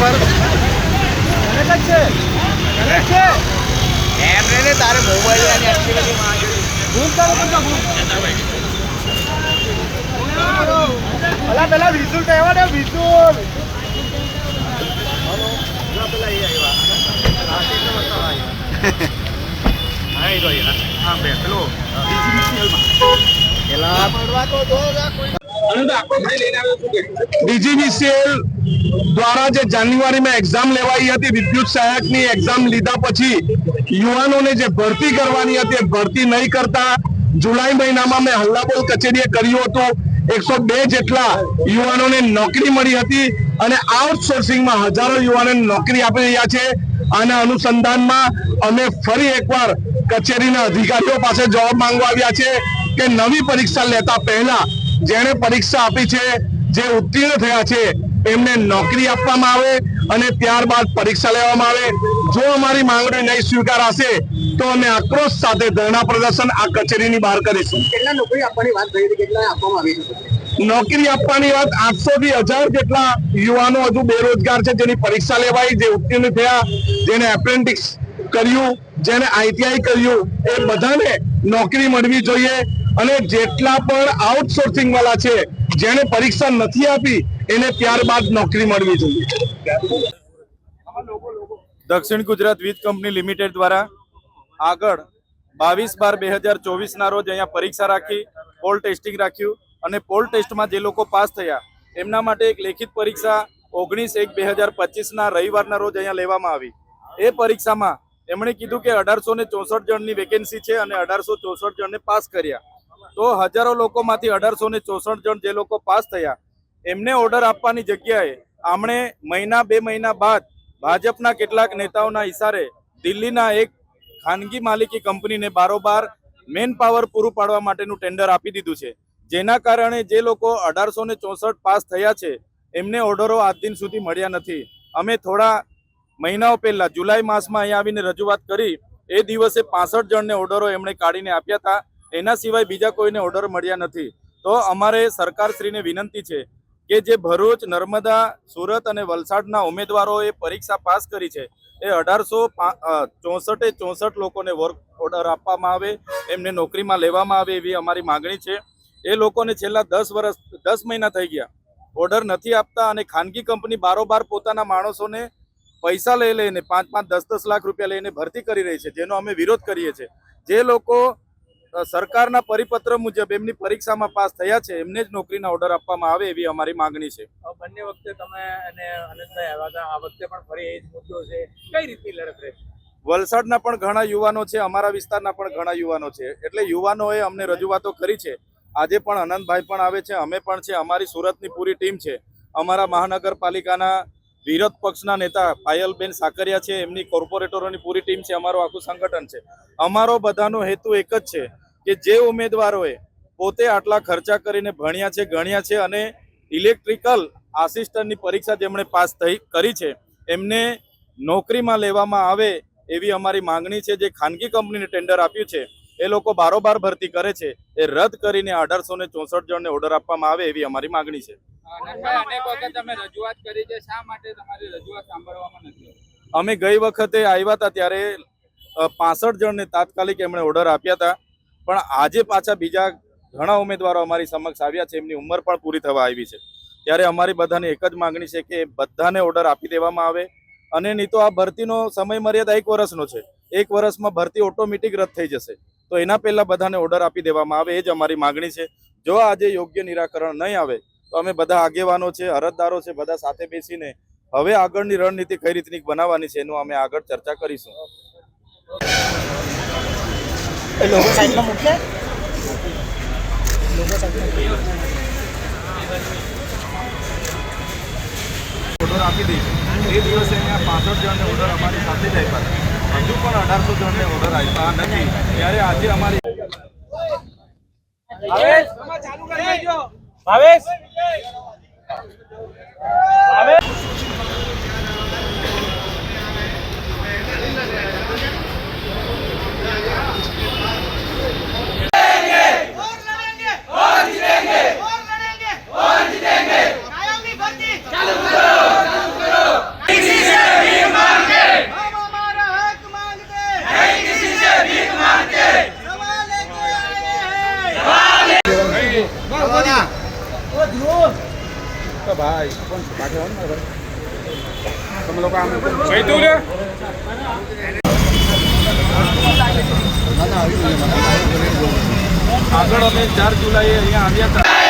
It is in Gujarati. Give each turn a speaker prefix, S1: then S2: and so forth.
S1: પર. એમ રે ને તારે મોબાઈલ અને આટલી બધી
S2: અલા પેલા વિસુલ કહેવા દે વિસુલ પેલા એ આવ્યા પેલો
S3: ડીજીવીસીએલ દ્વારા જે જાન્યુઆરીમાં એક્ઝામ લેવાઈ હતી, વિદ્યુત સહાયકની એક્ઝામ લીધા પછી યુવાનોને જે ભરતી કરવાની હતી, એ ભરતી નહીં કરતા જુલાઈ મહિનામાં મેં હલ્લાબોલ કચેરીએ કર્યું હતું. એકસો બે જેટલા યુવાનોને નોકરી મળી હતી અને આઉટસોર્સિંગમાં હજારો યુવાનોને નોકરી આપી રહ્યા છે. આના અનુસંધાનમાં અમે ફરી એકવાર કચેરીના અધિકારીઓ પાસે જવાબ માંગવા આવ્યા છે કે નવી પરીક્ષા લેતા પહેલા જેણે પરીક્ષા આપી છે, જે ઉત્તીર્ણ થયા છે એમને નોકરી આપવામાં આવે અને ત્યારબાદ પરીક્ષા લેવામાં આવે. જો અમારી માંગણી નહીં સ્વીકારાશે તો અમે આક્રોશ સાથે ધરણા પ્રદર્શન આ કચેરીની બહાર કરીશું.
S2: કેટલા નોકરી આપવાની વાત થઈ હતી? કેટલા આપવામાં આવી
S3: નોકરી આપવાની વાત આઠસો થી હજાર જેટલા યુવાનો હજુ બેરોજગાર છે જેની પરીક્ષા લેવાઈ જે ઉત્તીર્ણ થયા જેને એપ્રેન્ટિસ કર્યું જેને આઈટીઆઈ કર્યું એ બધાને નોકરી મળવી જોઈએ. અને જેટલા પણ આઉટસોર્સિંગ વાળા છે જેને પરીક્ષા નથી આપી એને ત્યારબાદ નોકરી મળવી જોઈએ.
S4: દક્ષિણ ગુજરાત વીજ કંપની લિમિટેડ દ્વારા આગળ બાવીસ બાર બે હજાર ચોવીસના રોજ અહીંયા પરીક્ષા રાખી પોલ ટેસ્ટિંગ રાખ્યું અને પોલ ટેસ્ટમાં જે લોકો પાસ થયા, એમના માટે એક લેખિત પરીક્ષા ઓગણીસ એક બે હજાર પચીસના રવિવારના રોજ અહીંયા લેવામાં આવી. એ પરીક્ષામાં એમણે કીધું કે અઢારસો ને ચોસઠ જણની વેકેન્સી છે અને અઢારસો ચોસઠ જણને પાસ કર્યા. તો હજારો લોકોમાંથી અઢારસો ને ચોસઠ જણ જે લોકો પાસ થયા એમને ઓર્ડર આપવાની જગ્યાએ આમણે મહિના બે મહિના બાદ ભાજપના કેટલાક નેતાઓના ઇશારે દિલ્હીના એક ખાનગી માલિકી કંપનીને બારોબાર મેન પાવર પૂરું પાડવા માટેનું ટેન્ડર આપી દીધું છે. જેના કારણે જે લોકો અઢારસો ને ચોસઠ પાસ થયા છે, એમને ઓર્ડરો આજ દિન સુધી મળ્યા નથી. અમે થોડા મહિનાઓ પહેલા, જુલાઈ માસમાં અહીંયા આવીને રજૂઆત કરી, એ દિવસે પાસઠ જણને ઓર્ડરો એમણે કાઢીને આપ્યા હતા. એના સિવાય બીજા કોઈને ઓર્ડર મળ્યા નથી. તો અમારે સરકારશ્રીને વિનંતી છે કે જે ભરૂચ, નર્મદા, સુરત અને વલસાડના ઉમેદવારોએ પરીક્ષા પાસ કરી છે, એ અઢારસો ચોસઠે ચોસઠ લોકોને વર્ક ઓર્ડર આપવામાં આવે, એમને નોકરીમાં લેવામાં આવે એવી અમારી માગણી છે. એ લોકોને છેલ્લા દસ વર્ષ દસ મહિના થઈ ગયા. ઓર્ડર નથી આપતા અને ખાનગી કંપની બારોબાર પોતાના માણસોને પૈસા લઈ લઈને પાંચ પાંચ દસ દસ લાખ રૂપિયા લઈને ભરતી કરી રહી છે, જેનો અમે વિરોધ કરીએ છીએ. જે લોકો સરકારના પરિપત્ર મુજબ એમની પરીક્ષામાં પાસ થયા છે એમને જ નોકરીના ઓર્ડર આપવામાં આવે એવી અમારી માંગણી છે.
S2: બંને વખતે તમે અને અનંતભાઈ આવ્યા હતા આ વખતે પણ ફરી એ જ મુદ્દો છે કઈ રીતની લડત રહેશે
S4: વલસાડના પણ ઘણા યુવાનો છે અમારા વિસ્તારના પણ ઘણા યુવાનો છે એટલે યુવાનોએ અમને રજૂઆતો કરી છે. આજે પણ અનંતભાઈ પણ આવે છે અમે પણ છે અમારી સુરતની પૂરી ટીમ છે. અમારા મહાનગરપાલિકાના વિરોધ પક્ષના નેતા પાયલબેન સાકરિયા છે એમની કોર્પોરેટરોની પૂરી ટીમ છે અમારું આખું સંગઠન છે. અમારો બધાનો હેતુ એક જ છે કે જે ઉમેદવારોએ પોતે આટલા ખર્ચા કરીને ભણ્યા છે ગણ્યા છે અને ઇલેક્ટ્રિકલ આસિસ્ટન્ટની પરીક્ષા જેમણે પાસ થઈ કરી છે એમને નોકરીમાં લેવામાં આવે એવી અમારી માંગણી છે. જે ખાનગી કંપનીને ટેન્ડર આપ્યું છે એ લોકો બારોબાર ભરતી કરે છે એ રદ કરીને અઢારસો ને ચોસઠ જણને ઓર્ડર આપવામાં આવે એવી અમારી માંગણી છે. અમે ગઈ વખતે આવ્યા હતા ત્યારે પાસઠ જણને તાત્કાલિક એમણે ઓર્ડર આપ્યા હતા. પણ આજે પાછા બીજા ઘણા ઉમેદવારો અમારી સમક્ષ આવ્યા છે. એમની ઉંમર પણ પૂરી થવા આવી છે. ત્યારે અમારી બધાની એક જ માંગણી છે કે બધાને ઓર્ડર આપી દેવામાં આવે. અને નહીં તો આ ભરતીનો સમય મર્યાદા એક વર્ષનો છે. એક વર્ષમાં ભરતી ઓટોમેટિક રદ થઈ જશે. તો એના પહેલા બધાને ઓર્ડર આપી દેવામાં આવે, એ જ અમારી માગણી છે. જો આજે યોગ્ય નિરાકરણ નહીં આવે, તો અમે બધા આગેવાનો છે, અરજદારો છે, બધા સાથે બેસીને હવે આગળની રણનીતિ કઈ રીતની બનાવવાની છે એનું અમે આગળ ચર્ચા કરીશું.
S2: લોકો સાઈડમાં મૂકે
S4: ઓર્ડર આપી દઈશું. એ દિવસે અહીંયા પાસઠ જણને ઓર્ડર અમારી સાથે જ આપ્યા. હજુ પણ અઢારસો જણને ઓર્ડર આપ્યા નથી. ત્યારે આજે અમારી
S2: ભાવેશ!
S4: આગળ અમે ચાર જુલાઈએ અહીંયા આવ્યા હતા.